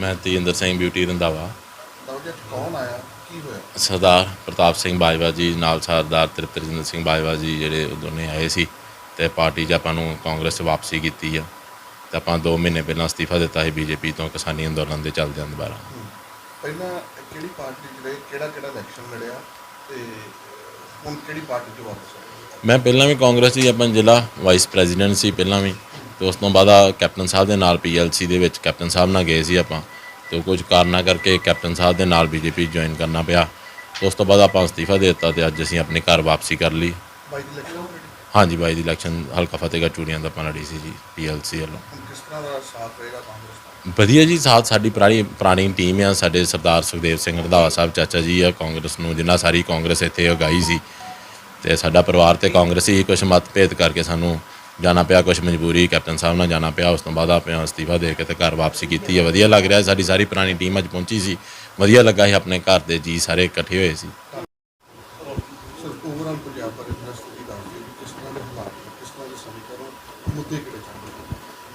ਮੈਂ ਤੇਜਿੰਦਰ ਸਿੰਘ ਬਿਊਟੀ ਰੰਧਾਵਾ ਦੌਜੇ ਕੌਣ ਆਇਆ? ਕੀ ਹੋਇਆ? ਸਰਦਾਰ ਪ੍ਰਤਾਪ ਸਿੰਘ ਬਾਜਵਾ ਜੀ ਨਾਲ ਸਰਦਾਰ ਤ੍ਰਿਪਤਰਜਿੰਦਰ ਸਿੰਘ ਬਾਜਵਾ ਜੀ ਜਿਹੜੇ ਉਹ ਦੋਨੇ ਆਏ ਸੀ ਤੇ ਪਾਰਟੀ 'ਚ ਆਪਾਂ ਨੂੰ ਕਾਂਗਰਸ 'ਚ ਵਾਪਸੀ ਕੀਤੀ ਆ। ਤੇ ਆਪਾਂ 2 ਮਹੀਨੇ ਪਹਿਲਾਂ ਅਸਤੀਫਾ ਦਿੱਤਾ ਸੀ ਬੀਜੇਪੀ ਤੋਂ ਕਿਸਾਨੀ ਅੰਦੋਲਨ ਦੇ ਚੱਲਦਿਆਂ ਦੁਬਾਰਾ। ਪਹਿਲਾਂ ਕਿਹੜੀ ਪਾਰਟੀ ਚ ਰਹੇ? ਕਿਹੜਾ ਕਿਹੜਾ ਇਲੈਕਸ਼ਨ ਲੜਿਆ? ਤੇ ਹੁਣ ਕਿਹੜੀ ਪਾਰਟੀ ਚ ਵਾਪਸ ਆਏ? ਮੈਂ ਪਹਿਲਾਂ ਵੀ ਕਾਂਗਰਸ 'ਚ ਆਪਾਂ ਜ਼ਿਲ੍ਹਾ ਵਾਈਸ ਪ੍ਰੈਜ਼ੀਡੈਂਟ ਸੀ ਪਹਿਲਾਂ ਵੀ। ਤੇ ਉਸ ਤੋਂ ਬਾਅਦ ਆ ਕੈਪਟਨ ਸਾਹਿਬ ਦੇ ਨਾਲ ਪੀਐਲਸੀ ਦੇ ਵਿੱਚ ਕੈਪਟਨ ਸਾਹਿਬ ਨਾਲ ਗਏ ਸੀ ਆਪਾਂ ਤੇ ਉਹ ਕੁਝ ਕਾਰਨਾਂ ਕਰਕੇ ਕੈਪਟਨ ਸਾਹਿਬ ਦੇ ਨਾਲ ਬੀਜੇਪੀ ਜੁਆਇਨ ਕਰਨਾ ਪਿਆ। ਉਸ ਤੋਂ ਬਾਅਦ ਆਪਾਂ ਅਸਤੀਫਾ ਦੇ ਦਿੱਤਾ ਤੇ ਅੱਜ ਅਸੀਂ ਆਪਣੇ ਘਰ ਵਾਪਸੀ ਕਰ ਲਈ। ਹਾਂਜੀ ਬਾਈ ਦੀ ਇਲੈਕਸ਼ਨ ਹਲਕਾ ਫਤਿਹਗੜ੍ਹ ਚੂੜੀਆਂ ਦਾ ਆਪਾਂ ਲੜੀ ਸੀ ਜੀ ਪੀਐਲਸੀ ਵੱਲੋਂ। ਕਿਸ ਤਰ੍ਹਾਂ ਦਾ ਸਾਥ ਰਹੇਗਾ ਕਾਂਗਰਸ ਦਾ? ਵਧੀਆ ਜੀ ਸਾਥ ਸਾਡੀ ਪੁਰਾਣੀ ਪੁਰਾਣੀ ਟੀਮ ਆ ਸਾਡੇ ਸਰਦਾਰ ਸੁਖਦੇਵ ਸਿੰਘ ਰੰਧਾਵਾ ਸਾਹਿਬ ਚਾਚਾ ਜੀ ਆ ਕਾਂਗਰਸ ਨੂੰ ਜਿੰਨਾ ਸਾਰੀ ਕਾਂਗਰਸ ਇੱਥੇ ਉਗਾਈ ਸੀ। ਤੇ ਸਾਡਾ ਪਰਿਵਾਰ ਤੇ ਕਾਂਗਰਸੀ ਹੀ ਕੁਝ ਮਤਭੇਦ ਕਰਕੇ ਸਾਨੂੰ ਜਾਣਾ ਪਿਆ ਕੁਝ ਮਜਬੂਰੀ ਕੈਪਟਨ ਸਾਹਿਬ ਨਾਲ ਜਾਣਾ ਪਿਆ ਉਸ ਤੋਂ ਬਾਅਦ ਆਪਾਂ ਅਸਤੀਫਾ ਦੇ ਕੇ ਤੇ ਘਰ ਵਾਪਸੀ ਕੀਤੀ ਹੈ। ਵਧੀਆ ਲੱਗ ਰਿਹਾ ਸਾਡੀ ਸਾਰੀ ਪੁਰਾਣੀ ਟੀਮ ਅੱਜ ਪਹੁੰਚੀ ਸੀ। ਵਧੀਆ ਲੱਗਾ ਸੀ ਆਪਣੇ ਘਰ ਦੇ ਜੀ ਸਾਰੇ ਇਕੱਠੇ ਹੋਏ ਸੀ।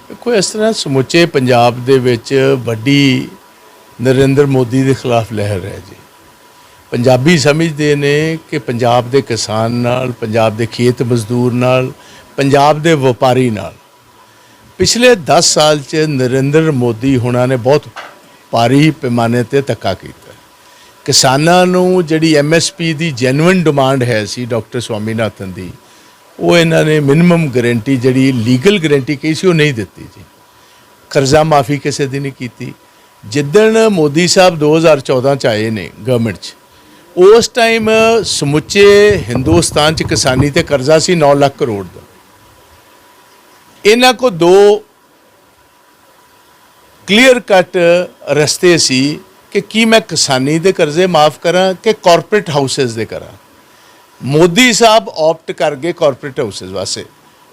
ਦੇਖੋ ਇਸ ਤਰ੍ਹਾਂ ਸਮੁੱਚੇ ਪੰਜਾਬ ਦੇ ਵਿੱਚ ਵੱਡੀ ਨਰਿੰਦਰ ਮੋਦੀ ਦੇ ਖਿਲਾਫ ਲਹਿਰ ਹੈ ਜੀ। ਪੰਜਾਬੀ ਸਮਝਦੇ ਨੇ ਕਿ ਪੰਜਾਬ ਦੇ ਕਿਸਾਨ ਨਾਲ ਪੰਜਾਬ ਦੇ ਖੇਤ ਮਜ਼ਦੂਰ ਨਾਲ ਪੰਜਾਬ ਦੇ ਵਪਾਰੀ ਨਾਲ। ਪਿਛਲੇ 10 ਸਾਲ 'ਚ ਨਰਿੰਦਰ ਮੋਦੀ ਹੁਣਾਂ ਨੇ ਬਹੁਤ ਭਾਰੀ ਪੈਮਾਨੇ ਤੇ ਧੱਕਾ ਕੀਤਾ। ਕਿਸਾਨਾਂ ਨੂੰ ਜਿਹੜੀ ਐਮਐਸਪੀ ਦੀ ਜੈਨੂਇਨ ਡਿਮਾਂਡ ਹੈ ਸੀ ਡਾਕਟਰ ਸਵਾਮੀਨਾਥਨ ਦੀ, ਉਹ ਇਹਨਾਂ ਨੇ ਮਿਨੀਮਮ ਗਾਰੰਟੀ ਜਿਹੜੀ ਲੀਗਲ ਗਾਰੰਟੀ ਕਹੀ ਸੀ, ਉਹ ਨਹੀਂ ਦਿੱਤੀ ਜੀ। ਕਰਜ਼ਾ ਮਾਫੀ ਕਿਸੇ ਦੀ ਨਹੀਂ ਕੀਤੀ। ਜਿੱਦਣ ਮੋਦੀ ਸਾਹਿਬ 2014 ਚ ਆਏ ਨੇ ਗਵਰਨਮੈਂਟ 'ਚ, ਉਸ ਟਾਈਮ ਸਮੁੱਚੇ ਹਿੰਦੁਸਤਾਨ 'ਚ ਕਿਸਾਨੀ ਤੇ ਕਰਜ਼ਾ ਸੀ 9 ਲੱਖ ਕਰੋੜ ਦਾ। ਇਹਨਾਂ ਕੋ ਦੋ ਕਲੀਅਰ ਕੱਟ ਰਸਤੇ ਸੀ ਕਿ ਕੀ ਮੈਂ ਕਿਸਾਨੀ ਦੇ ਕਰਜ਼ੇ ਮਾਫ ਕਰਾਂ ਕਿ ਕਾਰਪੋਰੇਟ ਹਾਊਸਸ ਦੇ ਕਰਾਂ। ਮੋਦੀ ਸਾਹਿਬ ਆਪਟ ਕਰ ਗਏ ਕਾਰਪੋਰੇਟ ਹਾਊਸਸ ਵਾਸਤੇ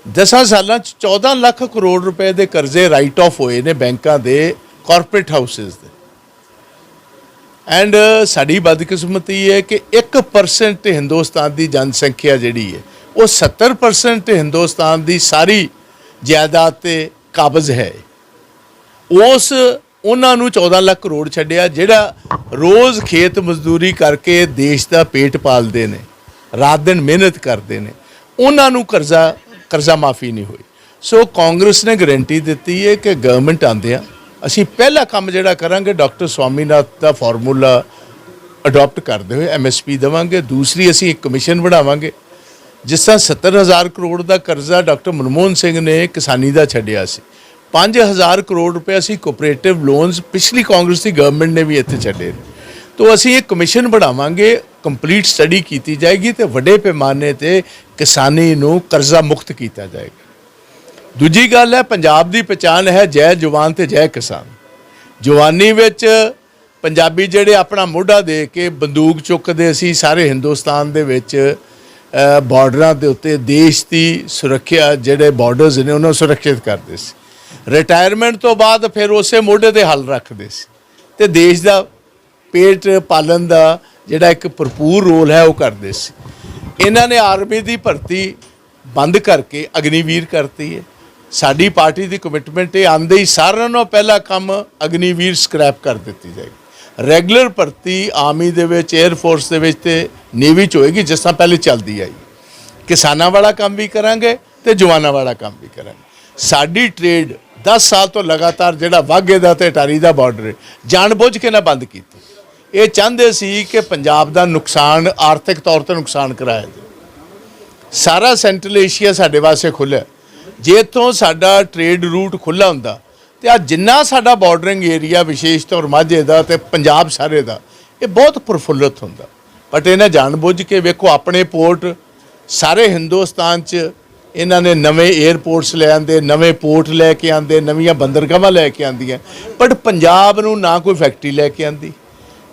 10 ਸਾਲਾਂ ਚ 14 ਲੱਖ ਕਰੋੜ ਰੁਪਏ ਦੇ ਕਰਜ਼ੇ ਰਾਈਟ ਆਫ ਹੋਏ ਨੇ ਬੈਂਕਾਂ ਦੇ ਕਾਰਪੋਰੇਟ ਹਾਊਸਸ ਦੇ। ਐਂਡ ਸਾਡੀ ਬਦਕਿਸਮਤੀ ਹੈ ਕਿ 1% ਹਿੰਦੁਸਤਾਨ ਦੀ ਜਨਸੰਖਿਆ ਜਿਹੜੀ ਹੈ, ਉਹ 70% ਹਿੰਦੁਸਤਾਨ ਦੀ ਸਾਰੀ ਜਾਇਦਾਦ ਤੇ ਕਾਬਜ਼ ਹੈ। ਉਸ ਉਹਨਾਂ ਨੂੰ 14 ਲੱਖ ਕਰੋੜ ਛੱਡਿਆ, ਜਿਹੜਾ ਰੋਜ਼ ਖੇਤ ਮਜ਼ਦੂਰੀ ਕਰਕੇ ਦੇਸ਼ ਦਾ ਪੇਟ ਪਾਲਦੇ ਨੇ, ਰਾਤ ਦਿਨ ਮਿਹਨਤ ਕਰਦੇ ਨੇ। ਉਹਨਾਂ ਨੂੰ ਕਰਜ਼ਾ ਕਰਜ਼ਾ ਮਾਫੀ ਨਹੀਂ ਹੋਈ। ਸੋ ਕਾਂਗਰਸ ਨੇ ਗਾਰੰਟੀ ਦਿੱਤੀ ਹੈ ਕਿ ਗਵਰਨਮੈਂਟ ਆਂਦਿਆਂ ਅਸੀਂ ਪਹਿਲਾ ਕੰਮ ਜਿਹੜਾ ਕਰਾਂਗੇ, ਡਾਕਟਰ ਸਵਾਮੀਨਾਥ ਦਾ ਫਾਰਮੂਲਾ ਅਡਾਪਟ ਕਰਦੇ ਹੋਏ ਐਮਐਸਪੀ ਦੇਵਾਂਗੇ। ਦੂਸਰੀ ਅਸੀਂ ਇੱਕ ਕਮਿਸ਼ਨ ਬਣਾਵਾਂਗੇ। ਜਿਸ ਤਰ੍ਹਾਂ 70000 ਕਰੋੜ ਦਾ ਕਰਜ਼ਾ ਡਾਕਟਰ ਮਨਮੋਹਨ ਸਿੰਘ ਨੇ ਕਿਸਾਨੀ ਦਾ ਛੱਡਿਆ ਸੀ 5000 ਕਰੋੜ ਰੁਪਏ ਅਸੀਂ ਕੋਆਪਰੇਟਿਵ ਲੋਨਸ ਪਿਛਲੀ ਕਾਂਗਰਸ ਦੀ ਗਵਰਨਮੈਂਟ ਨੇ ਵੀ ਇੱਥੇ ਛੱਡੇ ਨੇ। ਤੋਂ ਅਸੀਂ ਇਹ ਕਮਿਸ਼ਨ ਬਣਾਵਾਂਗੇ ਕੰਪਲੀਟ ਸਟੱਡੀ ਕੀਤੀ ਜਾਏਗੀ ਤੇ ਵੱਡੇ ਪੈਮਾਨੇ ਤੇ ਕਿਸਾਨੀ ਨੂੰ ਕਰਜ਼ਾ ਮੁਕਤ ਕੀਤਾ ਜਾਏਗਾ। ਦੂਜੀ ਗੱਲ ਹੈ, ਪੰਜਾਬ ਦੀ ਪਛਾਣ ਹੈ ਜੈ ਜਵਾਨ ਤੇ ਜੈ ਕਿਸਾਨ। ਜਵਾਨੀ ਵਿੱਚ ਪੰਜਾਬੀ ਜਿਹੜੇ ਆਪਣਾ ਮੋਢਾ ਦੇ ਕੇ ਬੰਦੂਕ ਚੁੱਕਦੇ ਸੀ, ਸਾਰੇ ਹਿੰਦੁਸਤਾਨ ਦੇ ਵਿੱਚ ਬਾਰਡਰਾਂ ਦੇ ਉੱਤੇ ਦੇਸ਼ ਦੀ ਸੁਰੱਖਿਆ ਜਿਹੜੇ ਬਾਰਡਰਸ ਨੇ ਉਹਨਾਂ ਨੂੰ ਸੁਰੱਖਿਅਤ ਕਰਦੇ ਸੀ। ਰਿਟਾਇਰਮੈਂਟ ਤੋਂ ਬਾਅਦ ਫਿਰ ਉਸੇ ਮੋਢੇ ਤੇ ਹੱਲ ਰੱਖਦੇ ਸੀ। ਤੇ ਦੇਸ਼ ਦਾ ਪੇਟ ਪਾਲਣ ਦਾ ਜਿਹੜਾ ਇੱਕ ਭਰਪੂਰ ਰੋਲ ਹੈ ਉਹ ਕਰਦੇ ਸੀ। ਇਹਨਾਂ ਨੇ ਆਰਮੀ ਦੀ ਭਰਤੀ ਬੰਦ ਕਰਕੇ ਅਗਨੀਵੀਰ ਕਰਤੀ ਹੈ। ਸਾਡੀ ਪਾਰਟੀ ਦੀ ਕਮਿਟਮੈਂਟ ਇਹ ਆਂਦੇ ਹੀ ਸਾਰਿਆਂ ਨਾਲੋਂ ਪਹਿਲਾ ਕੰਮ ਅਗਨੀਵੀਰ ਸਕ੍ਰੈਪ ਕਰ ਦਿੱਤੀ ਜਾਏਗੀ। ਰੈਗੂਲਰ ਭਰਤੀ ਆਰਮੀ ਦੇ ਵਿੱਚ 에ਅਰ ਫੋਰਸ ਦੇ ਵਿੱਚ ਤੇ ਨੇਵੀ ਚ ਹੋਏਗੀ, ਜਿਸ ਤਰ੍ਹਾਂ ਪਹਿਲੇ ਚੱਲਦੀ ਆਈ। ਕਿਸਾਨਾਂ ਵਾਲਾ ਕੰਮ ਵੀ ਕਰਾਂਗੇ ਤੇ ਜਵਾਨਾਂ ਵਾਲਾ ਕੰਮ ਵੀ ਕਰਾਂਗੇ। ਸਾਡੀ ਟ੍ਰੇਡ 10 ਸਾਲ ਤੋਂ ਲਗਾਤਾਰ ਜਿਹੜਾ ਵਾਘੇ ਦਾ ਤੇ ਟਾਰੀ ਦਾ ਬਾਰਡਰ ਹੈ ਜਾਣਬੁੱਝ ਕੇ ਨਾ ਬੰਦ ਕੀਤੀ। ਇਹ ਚਾਹੁੰਦੇ ਸੀ ਕਿ ਪੰਜਾਬ ਦਾ ਨੁਕਸਾਨ ਆਰਥਿਕ ਤੌਰ ਤੇ ਨੁਕਸਾਨ ਕਰਾਇਆ ਜਾਵੇ। ਸਾਰਾ ਸੈਂਟਰਲ ਏਸ਼ੀਆ ਸਾਡੇ ਵਾਸਤੇ ਖੁੱਲ੍ਹਾ ਜੇ ਇੱਥੋਂ ਸਾਡਾ ਟ੍ਰੇਡ ਰੂਟ ਖੁੱਲ੍ਹਾ ਹੁੰਦਾ ਤੇ ਆ ਜਿੰਨਾ ਸਾਡਾ ਬਾਰਡਰਿੰਗ ਏਰੀਆ ਵਿਸ਼ੇਸ਼ ਤੌਰ ਮਾਝੇ ਦਾ ਤੇ ਪੰਜਾਬ ਸਾਰੇ ਦਾ, ਇਹ ਬਹੁਤ ਪ੍ਰਫੁੱਲਤ ਹੁੰਦਾ। ਬਟ ਇਹਨਾਂ ਜਾਣਬੁੱਝ ਕੇ ਵੇਖੋ ਆਪਣੇ ਪੋਰਟ ਸਾਰੇ ਹਿੰਦੁਸਤਾਨ 'ਚ ਇਹਨਾਂ ਨੇ ਨਵੇਂ 에ਅਰਪੋਰਟਸ ਲੈ ਆਂਦੇ, ਨਵੇਂ ਪੋਰਟ ਲੈ ਕੇ ਆਂਦੇ, ਨਵੀਆਂ ਬੰਦਰਗਾਹਾਂ ਲੈ ਕੇ ਆਂਦੀਆਂ। ਬਟ ਪੰਜਾਬ ਨੂੰ ਨਾ ਕੋਈ ਫੈਕਟਰੀ ਲੈ ਕੇ ਆਂਦੀ,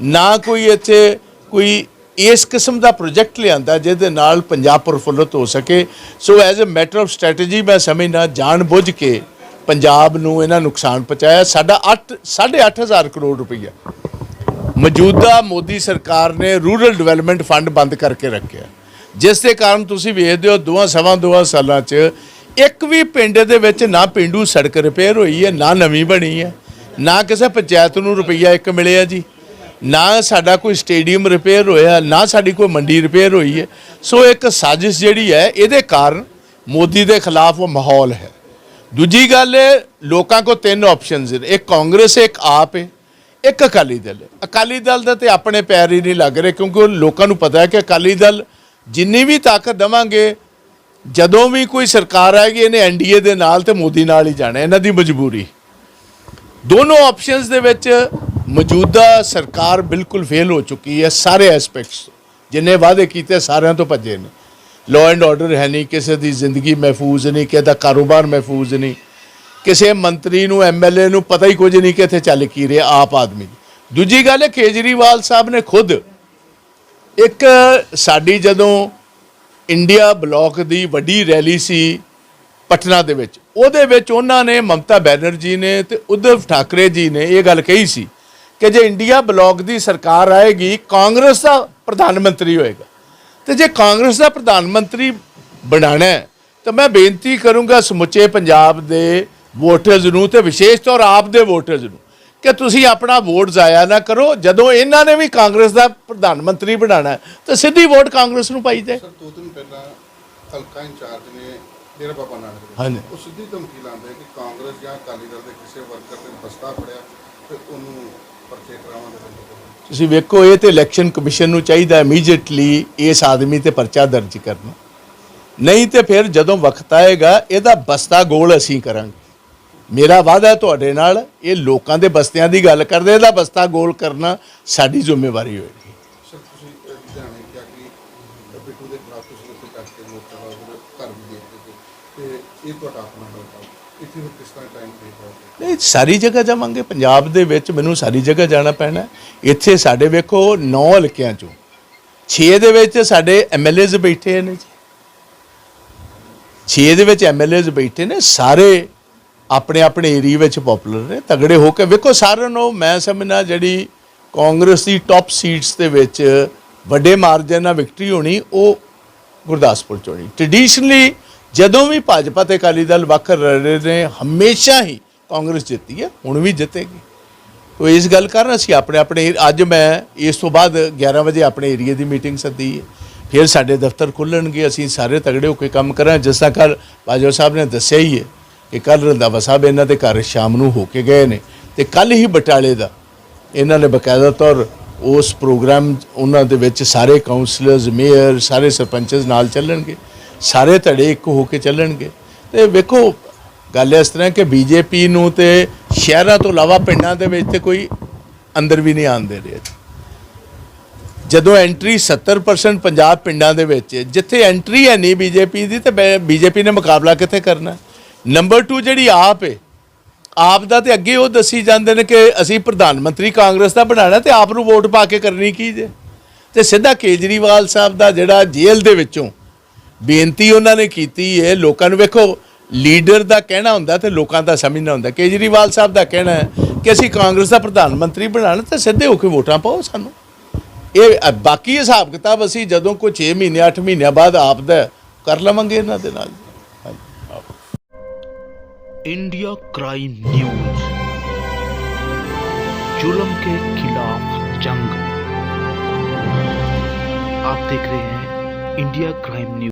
ਨਾ ਕੋਈ ਇੱਥੇ ਕੋਈ ਇਸ ਕਿਸਮ ਦਾ ਪ੍ਰੋਜੈਕਟ ਲਿਆਂਦਾ ਜਿਹਦੇ ਨਾਲ ਪੰਜਾਬ ਪ੍ਰਫੁੱਲਤ ਹੋ ਸਕੇ। So as a matter of strategy ਮੈਂ ਸਮਝਣਾ ਜਾਣ ਬੁੱਝ ਕੇ ਪੰਜਾਬ ਨੂੰ ਇਹਨਾਂ ਨੁਕਸਾਨ ਪਹੁੰਚਾਇਆ, ਸਾਡਾ 8 8500 ਕਰੋੜ ਰੁਪਈਆ। ਮੌਜੂਦਾ ਮੋਦੀ ਸਰਕਾਰ ਨੇ ਰੂਰਲ ਡਿਵੈਲਪਮੈਂਟ ਫੰਡ ਬੰਦ ਕਰਕੇ ਰੱਖਿਆ। ਜਿਸ ਦੇ ਕਾਰਨ ਤੁਸੀਂ ਵੇਖਦੇ ਹੋ, ਦੋਹਾਂ, ਸਵਾ ਦੋਹਾਂ ਸਾਲਾਂ 'ਚ ਇੱਕ ਵੀ ਪਿੰਡ ਦੇ ਵਿੱਚ ਨਾ ਪਿੰਡੂ ਸੜਕ ਰਿਪੇਅਰ ਹੋਈ ਹੈ, ਨਾ ਨਵੀਂ ਬਣੀ ਹੈ। ਨਾ ਕਿਸੇ ਪੰਚਾਇਤ ਨੂੰ ਰੁਪਈਆ ਇੱਕ ਮਿਲਿਆ ਜੀ। ਨਾ ਸਾਡਾ ਕੋਈ ਸਟੇਡੀਅਮ ਰਿਪੇਅਰ ਹੋਇਆ, ਨਾ ਸਾਡੀ ਕੋਈ ਮੰਡੀ ਰਿਪੇਅਰ ਹੋਈ ਹੈ। ਸੋ ਇੱਕ ਸਾਜ਼ਿਸ਼ ਜਿਹੜੀ ਹੈ, ਇਹਦੇ ਕਾਰਨ ਮੋਦੀ ਦੇ ਖਿਲਾਫ ਉਹ ਮਾਹੌਲ ਹੈ। ਦੂਜੀ ਗੱਲ ਹੈ ਲੋਕਾਂ ਕੋ ਤਿੰਨ ਆਪਸ਼ਨਸ ਨੇ। ਇੱਕ ਕਾਂਗਰਸ ਹੈ ਇੱਕ ਆਪ ਹੈ, ਇੱਕ ਅਕਾਲੀ ਦਲ। ਹੈ ਅਕਾਲੀ ਦਲ ਦਾ ਤੇ ਆਪਣੇ ਪੈਰ ਹੀ ਨਹੀਂ ਲੱਗ ਰਹੇ, ਕਿਉਂਕਿ ਉਹ ਲੋਕਾਂ ਨੂੰ ਪਤਾ ਹੈ ਕਿ ਅਕਾਲੀ ਦਲ ਜਿੰਨੀ ਵੀ ਤਾਕਤ ਦੇਵਾਂਗੇ, ਜਦੋਂ ਵੀ ਕੋਈ ਸਰਕਾਰ ਆਏਗੀ, ਇਹਨੇ ਐਨਡੀਏ ਦੇ ਨਾਲ ਤੇ ਮੋਦੀ ਨਾਲ ਹੀ ਜਾਣਾ, ਇਹਨਾਂ ਦੀ ਮਜਬੂਰੀ। ਦੋਨੋਂ ਆਪਸ਼ਨਸ ਦੇ ਵਿੱਚ ਮੌਜੂਦਾ ਸਰਕਾਰ ਬਿਲਕੁਲ ਫੇਲ ਹੋ ਚੁੱਕੀ ਹੈ ਸਾਰੇ ਐਸਪੈਕਟਸ ਜਿੰਨੇ ਵਾਅਦੇ ਕੀਤੇ, ਸਾਰਿਆਂ ਤੋਂ ਭੱਜੇ ਨੇ। ਲਾਅ ਐਂਡ ਆਰਡਰ ਹੈ ਨਹੀਂ, ਕਿਸੇ ਦੀ ਜ਼ਿੰਦਗੀ ਮਹਿਫੂਜ਼ ਨਹੀਂ, ਕਿਸੇ ਦਾ ਕਾਰੋਬਾਰ ਮਹਿਫੂਜ਼ ਨਹੀਂ ਕਿਸੇ ਮੰਤਰੀ ਨੂੰ ਐਮਐਲਏ ਨੂੰ ਪਤਾ ਹੀ ਕੁਝ ਨਹੀਂ ਕਿ ਇੱਥੇ ਚੱਲ ਕੀ ਰਿਹਾ ਆਪ ਆਦਮੀ ਦੀ। ਦੂਜੀ ਗੱਲ ਹੈ ਕੇਜਰੀਵਾਲ ਸਾਹਿਬ ਨੇ ਖੁਦ ਇੱਕ ਸਾਡੀ ਜਦੋਂ ਇੰਡੀਆ ਬਲਾਕ ਦੀ ਵੱਡੀ ਰੈਲੀ ਸੀ ਪਟਨਾ ਦੇ ਵਿੱਚ, ਉਹਦੇ ਵਿੱਚ ਉਹਨਾਂ ਨੇ ਮਮਤਾ ਬੈਨਰਜੀ ਨੇ ਤੇ ਉद्धਵ ਠਾਕਰੇ ਜੀ ਨੇ ਇਹ ਗੱਲ ਕਹੀ ਸੀ ਕਿ ਜੇ ਇੰਡੀਆ ਬਲਾਕ ਦੀ ਸਰਕਾਰ ਆਏਗੀ, ਕਾਂਗਰਸ ਦਾ ਪ੍ਰਧਾਨ ਮੰਤਰੀ ਹੋਏਗਾ ਤੇ ਜੇ ਕਾਂਗਰਸ ਦਾ ਪ੍ਰਧਾਨ ਮੰਤਰੀ ਬਣਾਣਾ ਹੈ ਤਾਂ ਮੈਂ ਬੇਨਤੀ ਕਰੂੰਗਾ ਸਮੁੱਚੇ ਪੰਜਾਬ ਦੇ ਵੋਟਰਸ ਨੂੰ ਤੇ ਵਿਸ਼ੇਸ਼ ਤੌਰ ਆਪ ਦੇ ਵੋਟਰਸ ਨੂੰ ਕਿ ਤੁਸੀਂ ਆਪਣਾ ਵੋਟ ਜ਼ਾਇਆ ਨਾ ਕਰੋ ਜਦੋਂ ਇਹਨਾਂ ਨੇ ਵੀ ਕਾਂਗਰਸ ਦਾ ਪ੍ਰਧਾਨ ਮੰਤਰੀ ਬਣਾਣਾ ਹੈ ਤਾਂ ਸਿੱਧੀ ਵੋਟ ਕਾਂਗਰਸ ਨੂੰ ਪਾਈ ਜਾਏ ਸਰ ਦੋ ਦਿਨ ਪਹਿਲਾਂ ਹਲਕਾ ਇੰਚਾਰਜ ਨੇ ਡੇਰਾ ਬਾਬਾ ਨਾਨਕ ਹਾਂਜੀ। ਉਹ ਸਿੱਧੀ ਧਮਕੀ ਲਾਉਂਦੇ ਕਿ ਕਾਂਗਰਸ ਜਾਂ ਅਕਾਲੀ ਦਲ ਦੇ ਕਿਸੇ ਵਰਕਰ ਨੇ ਬਸਤਾ ਫੜਿਆ ਤੇ ਉਹਨੂੰ ਪਰਚੇ ਕਰਾਵਾਂਗੇ ਤੁਸੀਂ ਵੇਖੋ, ਇਹ ਤੇ ਇਲੈਕਸ਼ਨ ਕਮਿਸ਼ਨ ਨੂੰ ਚਾਹੀਦਾ ਇਮੀਡੀਏਟਲੀ ਇਸ ਆਦਮੀ ਤੇ ਪਰਚਾ ਦਰਜ ਕਰਨਾ ਨਹੀਂ ਤੇ ਫਿਰ ਜਦੋਂ ਵਕਤ ਆਏਗਾ, ਇਹਦਾ ਬਸਤਾ ਗੋਲ ਅਸੀਂ ਕਰਾਂਗੇ। ਮੇਰਾ ਵਾਅਦਾ ਤੁਹਾਡੇ ਨਾਲ, ਇਹ ਲੋਕਾਂ ਦੇ ਬਸਤਿਆਂ ਦੀ ਗੱਲ ਕਰਦੇ, ਇਹਦਾ ਬਸਤਾ ਗੋਲ ਕਰਨਾ ਸਾਡੀ ਜ਼ਿੰਮੇਵਾਰੀ ਹੋਏਗੀ। ਤੇ ਇਹ ਤੁਹਾਡਾ ਆਪਣਾ ਹਲਕਾ ਇੱਥੇ ਫਿਰ ਕਿਸ ਤਰ੍ਹਾਂ ਟਾਈਮ ਦੇ ਪਾਓਗੇ ਨਹੀਂ, ਸਾਰੀ ਜਗ੍ਹਾ ਜਾਵਾਂਗੇ। ਪੰਜਾਬ ਦੇ ਵਿੱਚ ਮੈਨੂੰ ਸਾਰੀ ਜਗ੍ਹਾ ਜਾਣਾ ਪੈਣਾ ਇੱਥੇ ਸਾਡੇ ਵੇਖੋ 9 ਹਲਕਿਆਂ ਚੋਂ। 6 ਦੇ ਵਿੱਚ ਸਾਡੇ ਐਮਐਲਏਜ਼ ਬੈਠੇ ਨੇ ਜੀ। 6 ਦੇ ਵਿੱਚ ਐਮਐਲਏਜ਼ ਬੈਠੇ ਨੇ। ਸਾਰੇ ਆਪਣੇ ਆਪਣੇ ਏਰੀਆ ਵਿੱਚ ਪਪੂਲਰ ਨੇ। ਤਗੜੇ ਹੋ ਕੇ ਵੇਖੋ ਸਾਰਿਆਂ ਨੂੰ ਮੈਂ ਸਮਝਣਾ ਜਿਹੜੀ ਕਾਂਗਰਸ ਦੀ ਟੌਪ ਸੀਟਸ ਦੇ ਵਿੱਚ ਵੱਡੇ ਮਾਰਜਨ ਨਾਲ ਵਿਕਟਰੀ ਹੋਣੀ, ਉਹ ਗੁਰਦਾਸਪੁਰ ਚ ਹੋਣੀ। ਟ੍ਰੈਡੀਸ਼ਨਲੀ ਜਦੋਂ ਵੀ ਭਾਜਪਾ ਤੇ ਅਕਾਲੀ ਦਲ ਵੱਖ ਰਹੇ ਨੇ, ਹਮੇਸ਼ਾ ਹੀ ਕਾਂਗਰਸ ਜਿੱਤੀ ਹੈ, ਹੁਣ ਵੀ ਜਿੱਤੇਗੀ। ਤੋ ਇਸ ਗੱਲ ਕਾਰਨ ਅਸੀਂ ਆਪਣੇ ਆਪਣੇ ਅੱਜ ਮੈਂ ਇਸ ਤੋਂ ਬਾਅਦ 11 ਵਜੇ ਆਪਣੇ ਏਰੀਆ ਦੀ ਮੀਟਿੰਗ ਸੱਦੀ ਹੈ। ਫਿਰ ਸਾਡੇ ਦਫ਼ਤਰ ਖੁੱਲਣਗੇ, ਅਸੀਂ ਸਾਰੇ ਤਗੜੇ ਹੋ ਕੇ ਕੰਮ ਕਰਾਂ ਜਿਸ ਤਰ੍ਹਾਂ ਕੱਲ ਬਾਜਵਾ ਸਾਹਿਬ ਨੇ ਦੱਸਿਆ ਹੀ ਹੈ ਕਿ ਕੱਲ ਰੰਧਾਵਾ ਸਾਹਿਬ ਇਹਨਾਂ ਦੇ ਘਰ ਸ਼ਾਮ ਨੂੰ ਹੋ ਕੇ ਗਏ ਨੇ। ਤੇ ਕੱਲ ਹੀ ਬਟਾਲੇ ਦਾ ਇਹਨਾਂ ਨੇ ਬਕਾਇਦਾ ਤੌਰ ਉਸ ਪ੍ਰੋਗਰਾਮ ਉਹਨਾਂ ਦੇ ਵਿੱਚ ਸਾਰੇ ਕਾਉਂਸਲਰਸ ਮੇਅਰ, ਸਾਰੇ ਸਰਪੰਚਸ ਨਾਲ ਚੱਲਣਗੇ। ਸਾਰੇ ਧੜੇ ਇੱਕ ਹੋ ਕੇ ਚੱਲਣਗੇ। ਤੇ ਵੇਖੋ, ਗੱਲ ਇਸ ਤਰ੍ਹਾਂ ਕਿ ਬੀਜੇਪੀ ਨੂੰ ਤੇ ਸ਼ਹਿਰਾਂ ਤੋਂ ਇਲਾਵਾ ਪਿੰਡਾਂ ਦੇ ਵਿੱਚ ਤੇ ਕੋਈ ਅੰਦਰ ਵੀ ਨਹੀਂ ਆਉਣ ਦੇ ਰਿਹਾ। ਜਦੋਂ ਐਂਟਰੀ 70% ਪੰਜਾਬ ਪਿੰਡਾਂ ਦੇ ਵਿੱਚ ਜਿੱਥੇ ਐਂਟਰੀ ਹੈ ਨਹੀਂ ਬੀਜੇਪੀ ਦੀ, ਤੇ ਬੀਜੇਪੀ ਨੇ ਮੁਕਾਬਲਾ ਕਿੱਥੇ ਕਰਨਾ? ਨੰਬਰ 2 ਜਿਹੜੀ ਆਪ ਹੈ, ਆਪ ਦਾ ਤੇ ਅੱਗੇ ਉਹ ਦੱਸੀ ਜਾਂਦੇ ਨੇ ਕਿ ਅਸੀਂ ਪ੍ਰਧਾਨ ਮੰਤਰੀ ਕਾਂਗਰਸ ਦਾ ਬਣਾਉਣਾ ਤੇ ਆਪ ਨੂੰ ਵੋਟ ਪਾ ਕੇ ਕਰਨੀ ਕੀ ਜੇ? ਤੇ ਸਿੱਧਾ ਕੇਜਰੀਵਾਲ ਸਾਹਿਬ ਦਾ ਜਿਹੜਾ ਜੇਲ੍ਹ ਦੇ ਵਿੱਚੋਂ ਬੇਨਤੀ ਉਹਨਾਂ ਨੇ ਕੀਤੀ ਹੈ ਲੋਕਾਂ ਨੂੰ ਵੇਖੋ ਲੀਡਰ ਦਾ ਕਹਿਣਾ ਹੁੰਦਾ ਤੇ ਲੋਕਾਂ ਦਾ ਸਮਝਣਾ ਹੁੰਦਾ ਕੇਜਰੀਵਾਲ ਸਾਹਿਬ ਦਾ ਕਹਿਣਾ ਹੈ ਕਿ ਅਸੀਂ ਕਾਂਗਰਸ ਦਾ ਪ੍ਰਧਾਨ ਮੰਤਰੀ ਬਣਾਉਣਾ ਤੇ ਸਿੱਧੇ ਹੋ ਕੇ ਵੋਟਾਂ ਪਾਓ ਸਾਨੂੰ ਇਹ ਅ, ਬਾਕੀ ਹਿਸਾਬ ਕਿਤਾਬ ਅਸੀਂ ਜਦੋਂ ਕੋਈ 6 ਮਹੀਨੇ 8 ਮਹੀਨਿਆਂ ਬਾਅਦ ਆਪ ਦਾ ਕਰ ਲਵਾਂਗੇ ਇਹਨਾਂ ਦੇ ਨਾਲ इंडिया क्राइम न्यूज जुल्म के खिलाफ जंग आप देख रहे हैं इंडिया क्राइम न्यूज